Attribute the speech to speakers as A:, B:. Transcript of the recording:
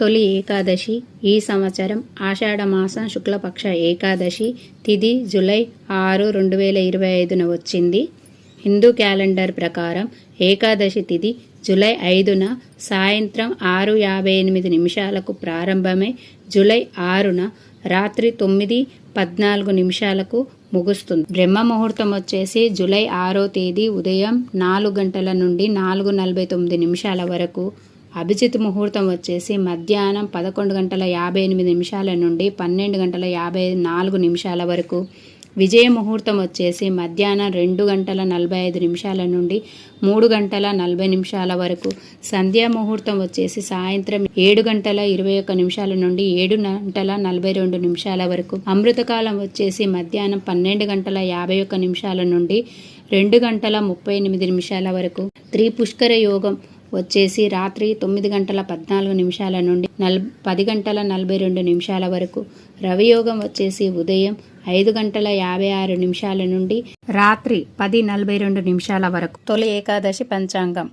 A: తొలి ఏకాదశి ఈ సంవత్సరం ఆషాఢ మాసం శుక్లపక్ష ఏకాదశి తిది జులై ఆరు రెండు వేల ఇరవై ఐదున వచ్చింది. హిందూ క్యాలెండర్ ప్రకారం ఏకాదశి తిది జులై ఐదున సాయంత్రం ఆరు యాభై ఎనిమిది నిమిషాలకు ప్రారంభమై. జులై ఆరున రాత్రి తొమ్మిది పద్నాలుగు నిమిషాలకు ముగుస్తుంది. బ్రహ్మ ముహూర్తం వచ్చేసి జులై ఆరో తేదీ ఉదయం నాలుగు గంటల నుండి నాలుగు నలభై తొమ్మిది నిమిషాల వరకు అభిజిత్ ముహూర్తం వచ్చేసి మధ్యాహ్నం పదకొండు గంటల యాభై ఎనిమిది నిమిషాల నుండి పన్నెండు గంటల యాభై నాలుగు నిమిషాల వరకు. విజయ ముహూర్తం వచ్చేసి మధ్యాహ్నం రెండు గంటల నలభై ఐదు నిమిషాల నుండి మూడు గంటల నలభై నిమిషాల వరకు. సంధ్యా ముహూర్తం వచ్చేసి సాయంత్రం ఏడు గంటల ఇరవై ఒక్క నిమిషాల నుండి ఏడు గంటల నలభై రెండు నిమిషాల వరకు. అమృతకాలం వచ్చేసి మధ్యాహ్నం పన్నెండు గంటల యాభై ఒక్క నిమిషాల నుండి రెండు గంటల ముప్పై ఎనిమిది నిమిషాల వరకు. త్రి పుష్కర యోగం వచ్చేసి రాత్రి తొమ్మిది గంటల పద్నాలుగు నిమిషాల నుండి నల్ పది గంటల నలభై రెండు నిమిషాల వరకు. రవియోగం వచ్చేసి ఉదయం ఐదు గంటల యాభై ఆరు నిమిషాల నుండి రాత్రి పది నలభై రెండు నిమిషాల వరకు. తొలి ఏకాదశి పంచాంగం.